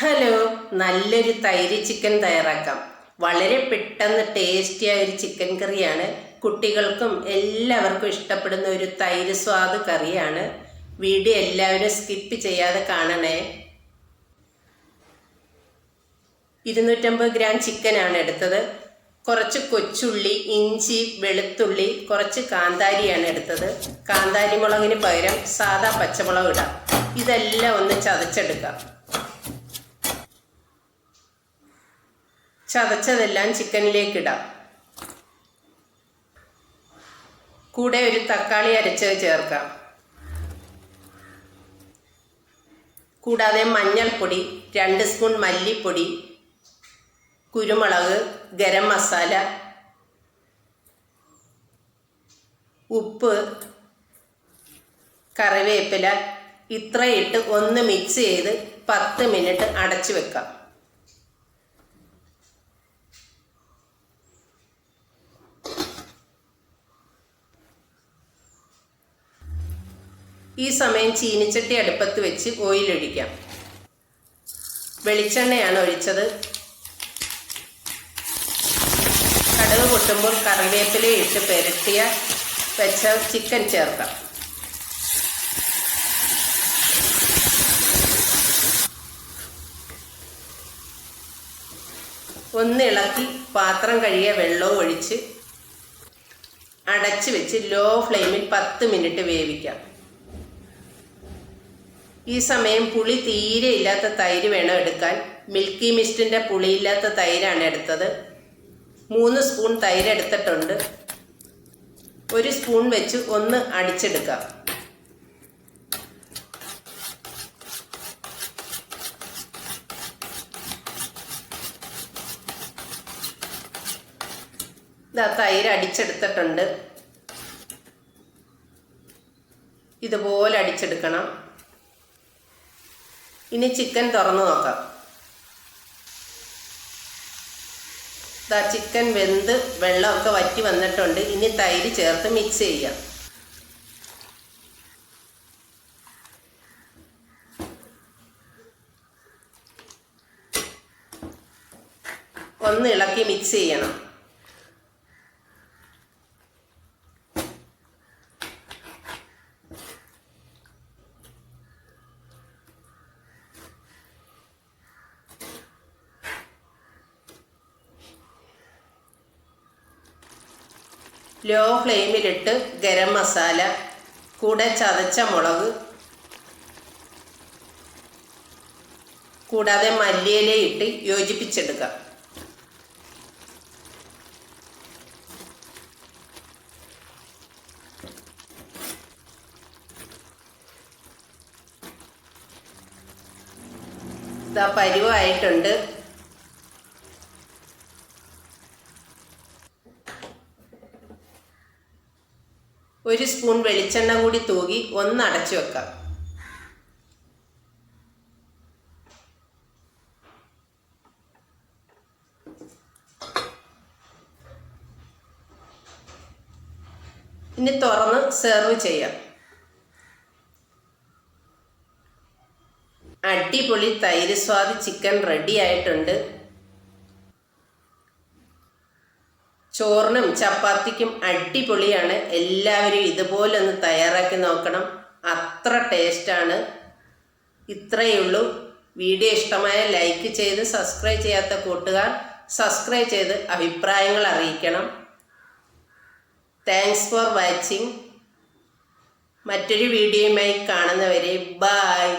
Hello നല്ലൊരു തൈര് chicken തയ്യാറാക്കാം. വളരെ പെട്ടെന്ന് ടേസ്റ്റിയായ ഒരു ചിക്കൻ കറിയാണ്. കുട്ടികൾക്കും എല്ലാവർക്കും ഇഷ്ടപ്പെടുന്ന ഒരു തൈര് സ്വാദ് കറിയാണ്. വീഡിയോ എല്ലാവരും സ്കിപ്പ് ചെയ്യാതെ കാണണേ. ഇരുന്നൂറ്റമ്പത് ഗ്രാം ചിക്കനാണ് എടുത്തത്. കുറച്ച് കൊച്ചുള്ളി ഇഞ്ചി വെളുത്തുള്ളി കുറച്ച് കാന്താരിയാണ് എടുത്തത്. കാന്താരി മുളകിന് പകരം സാദാ പച്ചമുളക് ഇടാം. ഇതെല്ലാം ഒന്ന് ചതച്ചെടുക്കാം. ചതച്ചതെല്ലാം ചിക്കനിലേക്ക് ഇടാം കൂടെ ഒരു തക്കാളി അരച്ചത് ചേർക്കാം. കൂടാതെ മഞ്ഞൾപ്പൊടി രണ്ട് സ്പൂൺ മല്ലിപ്പൊടി കുരുമുളക് ഗരം മസാല ഉപ്പ് കറിവേപ്പില ഇത്രയിട്ട് ഒന്ന് മിക്സ് ചെയ്ത് പത്ത് മിനിറ്റ് അടച്ചു വെക്കാം. ഈ സമയം ചീനിച്ചട്ടി അടുപ്പത്ത് വെച്ച് ഓയിലൊഴിക്കാം. വെളിച്ചെണ്ണയാണ് ഒഴിച്ചത്. കടുക് പൊട്ടുമ്പോൾ കറിവേപ്പില ഇട്ട് പെരട്ടിയ വെച്ച ചിക്കൻ ചേർക്കാം. ഒന്നിളക്കി പാത്രം കഴുകിയ വെള്ളവും ഒഴിച്ച് അടച്ച് വെച്ച് ലോ ഫ്ലെയിമിൽ പത്ത് മിനിറ്റ് വേവിക്കാം. ഈ സമയം പുളി തീരെ ഇല്ലാത്ത തൈര് വേണം എടുക്കാൻ. മിൽക്കി മിസ്റ്റിന്റെ പുളിയില്ലാത്ത തൈരാണ് എടുത്തത്. മൂന്ന് സ്പൂൺ തൈര് എടുത്തിട്ടുണ്ട്. ഒരു സ്പൂൺ വെച്ച് ഒന്ന് അടിച്ചെടുക്കാം. തൈര് അടിച്ചെടുത്തിട്ടുണ്ട്. ഇതുപോലെ അടിച്ചെടുക്കണം. ഇനി ചിക്കൻ തുറന്നു നോക്കാം. ഇതാ ചിക്കൻ വെന്ത് വെള്ളമൊക്കെ വറ്റി വന്നിട്ടുണ്ട്. ഇനി തൈര് ചേർത്ത് മിക്സ് ചെയ്യാം. ഒന്ന് ഇളക്കി മിക്സ് ചെയ്യണം. ലോ ഫ്ലെയിമിലിട്ട് ഗരം മസാല കൂടെ ചതച്ച മുളക് കൂടാതെ മല്ലിയില ഇട്ട് യോജിപ്പിച്ചെടുക്കാം ഇതാ പരുവായിട്ടുണ്ട്. ഒരു സ്പൂൺ വെളിച്ചെണ്ണ കൂടി തൂകി ഒന്ന് അടച്ചു വെക്കാം. ഇനി തുറന്ന് സെർവ് ചെയ്യാം. അടിപൊളി തൈര് സ്വാദ് ചിക്കൻ റെഡി ആയിട്ടുണ്ട്. ചോറിനും ചപ്പാത്തിക്കും അടിപൊളിയാണ്. എല്ലാവരും ഇതുപോലെ ഒന്ന് തയ്യാറാക്കി നോക്കണം. അത്ര ടേസ്റ്റാണ്. ഇത്രയേ ഉള്ളൂ. വീഡിയോ ഇഷ്ടമായ ലൈക്ക് ചെയ്ത് സബ്സ്ക്രൈബ് ചെയ്യാത്ത കൂട്ടുകാർ സബ്സ്ക്രൈബ് ചെയ്ത് അഭിപ്രായങ്ങൾ അറിയിക്കണം. താങ്ക്സ് ഫോർ വാച്ചിങ് മറ്റൊരു വീഡിയോയുമായി കാണുന്നവരെ ബായ്